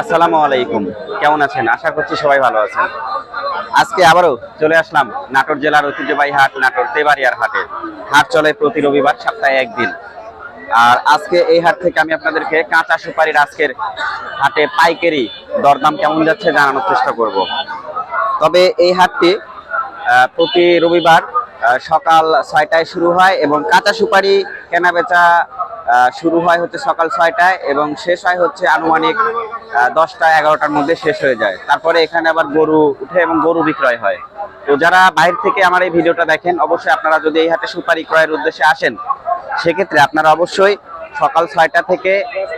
আসসালামু আলাইকুম। কেমন আছেন? আশা করছি সবাই ভালো আছেন। আজকে আবারও চলে আসলাম নাটোর জেলার ঐতিহ্যবাহী হাট নাটোর তেবাড়িয়ার হাটে। হাট চলে প্রতি রবিবার সপ্তাহে একদিন। আর আজকে এই হাট থেকে আমি আপনাদেরকে কাঁচা সুপারির আজকের হাটে পাইকারি দরদাম কেমন যাচ্ছে জানানোর চেষ্টা করব। তবে এই হাটটি প্রতি রবিবার সকাল ছয়টায় শুরু হয় এবং কাঁচা সুপারি কেনা বেচা আহ, শুরু হয় হচ্ছে সকাল ছয়টায় এবং শেষ হয় হচ্ছে আনুমানিক দশটা এগারোটার মধ্যে শেষ হয়ে যায়। তারপরে এখানে আবার গরু উঠে এবং গরু বিক্রয় হয়। তো যারা বাইরে থেকে আমার এই ভিডিওটা দেখেন অবশ্যই আপনারা যদি এই হাটে সুপারি ক্রয়ের উদ্দেশ্যে আসেন সেক্ষেত্রে আপনারা অবশ্যই সকাল ছয়টা থেকে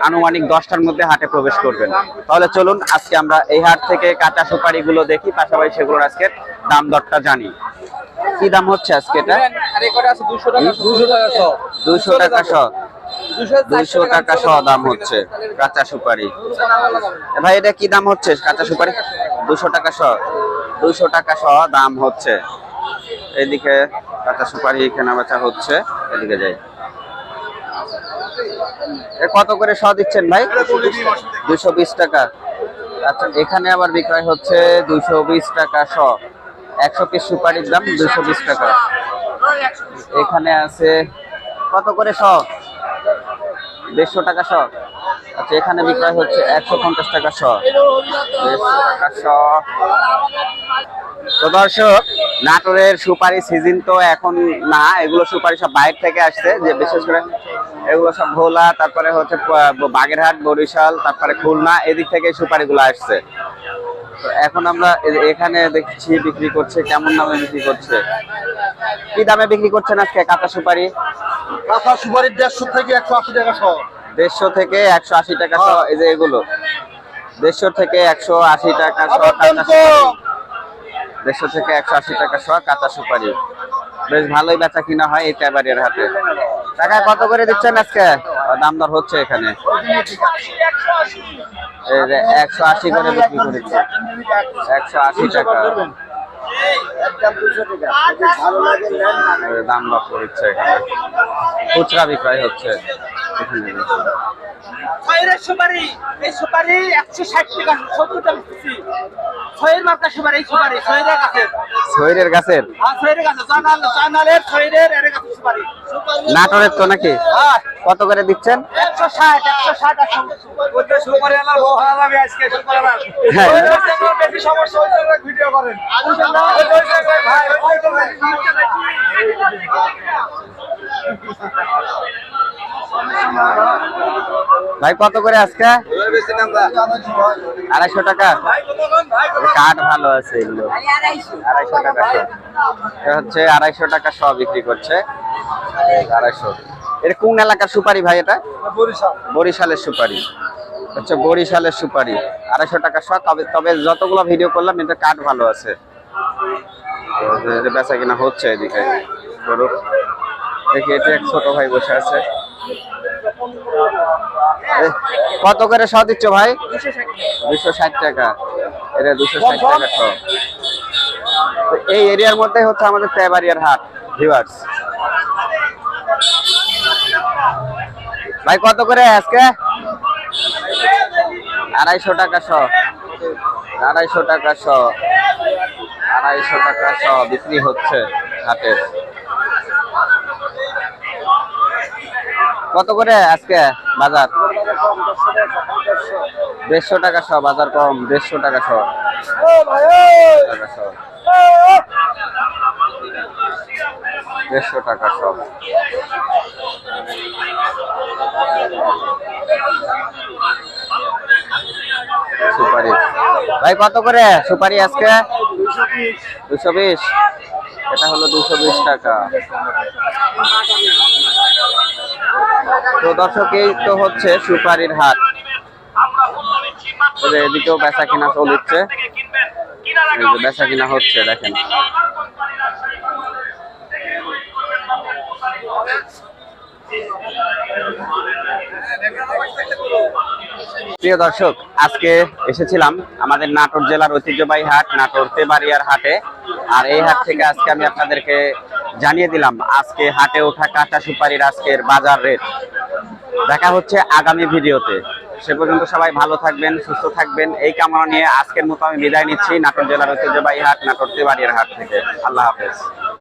আনুমানিক দশটার মধ্যে হাটে প্রবেশ করবেন। তাহলে চলুন আজকে আমরা এই হাট থেকে কাঁচা সুপারিগুলো দেখি পাশাপাশি সেগুলোর আজকের দাম দরটা জানি। কি দাম হচ্ছে আজকে এটা? দুইশো টাকা শ। দুইশো টাকা শ দাম হচ্ছে কাঁচা সুপারি। ভাই, এটা কি দাম হচ্ছে, কাঁচা সুপারি? দুশো টাকা শ দুইশো টাকা শ দাম হচ্ছে। এদিকে কাঁচা সুপারি কেনা বেচা হচ্ছে, এদিকে যাই। কত করে শ দিচ্ছেন ভাই? দুইশো বিশ টাকা। আচ্ছা এখানে আবার বিক্রয় হচ্ছে দুইশো বিশ টাকা শ একশো পিস সুপারির দাম দুইশো বিশ টাকা। এখানে আছে কত করে শ দেড়শো টাকা শ আচ্ছা এখানে বিক্রয় হচ্ছে একশো পঞ্চাশ টাকা শ দেড়শো টাকা শ তো দর্শক, নাটোরের সুপারি সিজন তো এখন না, এগুলো সুপারি সব বাইরে থেকে আসছে, যে বিশেষ করে এগুলো সব ভোলা, তারপরে হচ্ছে বাগেরহাট, বরিশাল, তারপরে খুলনা, এদিক থেকে সুপারিগুলো আসছে। তো এখন আমরা এখানে দেখছি বিক্রি করছে, কেমন দামে বিক্রি করছে? কি দামে বিক্রি করছেন আজকে কাঁচা সুপারি? কাঁচা সুপারির দেড়শো থেকে একশো আশি টাকা সহ। দেড়শো থেকে একশো আশি টাকা সহ এই যে এগুলো। দেড়শো থেকে একশো আশি টাকা সহ দেড়শো থেকে একশো আশি টাকা সহ কাঁচা সুপারি। বেশ ভালোই বেচা কিনা হয় এই তেবাড়িয়ার হাটে। টাকা কত করে দিচ্ছেন আজকে? দাম দর হচ্ছে এখানে। এই একশো আশি করে বিক্রি করেছে। একশো আশি টাকা। দাম দর হচ্ছে এখানে। খুচরা বিক্রয় হচ্ছে। ছয়ের সুপারি এই সুপারি একশো ষাট টাকা সত্তর টাকা ছয়ের মার্কা সুপারি এই সুপারি ছয়ের কাছে শহরের গাছের? হ্যাঁ ছয়ের কাছে জানাল জানালের ছয়ের এর কাছে সুপারি। নাটোরের তো নাকি? হ্যাঁ। কত করে দিচ্ছেন? একশো ষাট একশো ষাট আছে। সুপারি আনার বউ হারালাম আজকে সুপারি আনার হ্যাঁ। বেশি সমস্যা ভিডিও করেন। ভাই। ভাই, কত করে আজকে? আড়াইশো টাকা? কাঠ ভালো আছে এগুলো। আড়াইশো টাকা হচ্ছে আড়াইশো টাকা শ বিক্রি করছে। আড়াইশো। এটা কোন এলাকার সুপারি ভাই এটা? বরিশালের সুপারি। হচ্ছে বরিশালের সুপারি। আড়াইশো টাকা শ। তবে তবে যতগুলো ভিডিও করলাম এটা কাঠ ভালো আছে। বেচা কিনা হচ্ছে এদিকে। দেখি এটা এক ছোট ভাই বসে আছে। কত করে শ দিচ্ছ ভাই? দুশো ষাট টাকা। এটা দুশো ষাট টাকা শ এই এরিয়ার মধ্যে হচ্ছে আমাদের তেবাড়িয়ার হাট ভিউয়ার্স। ভাই কত করে আজকে? আড়াইশো টাকা শ। আড়াইশো টাকা শ। আড়াইশো টাকা শ বিক্রি হচ্ছে হাটের। কত করে আজকে বাজার? দেড়শো টাকা শ, বাজার কম, দেড়শো টাকা শ। দেড়শো টাকা শ। সুপারি। ভাই, কত করে সুপারি আজকে? দুশো বিশ। এটা হলো দুশো বিশ টাকা। তো দর্শক, এই তো হচ্ছে সুপারির হাট। এদিকেও বেচা কিনা চলছে। বেচা কিনা হচ্ছে, দেখেন। প্রিয় দর্শক, আজকে এসেছিলাম আমাদের নাটোর জেলার ঐতিহ্যবাহী হাট, নাটোর তেবাড়িয়ার হাটে। আর এই হাট থেকে আজকে আমি আপনাদেরকে জানিয়ে দিলাম, আজকে হাটে ওঠা কাঁচা সুপারির আজকের বাজার রেট। দেখা হচ্ছে আগামী ভিডিওতে। সে পর্যন্ত সবাই ভালো থাকবেন, সুস্থ থাকবেন। এই কামনা নিয়ে আজকের মতো আমি বিদায় নিচ্ছি, নাটোর জেলার ঐতিহ্যবাহী হাট, নাটোর তেবাড়িয়ার হাট থেকে। আল্লাহ হাফেজ।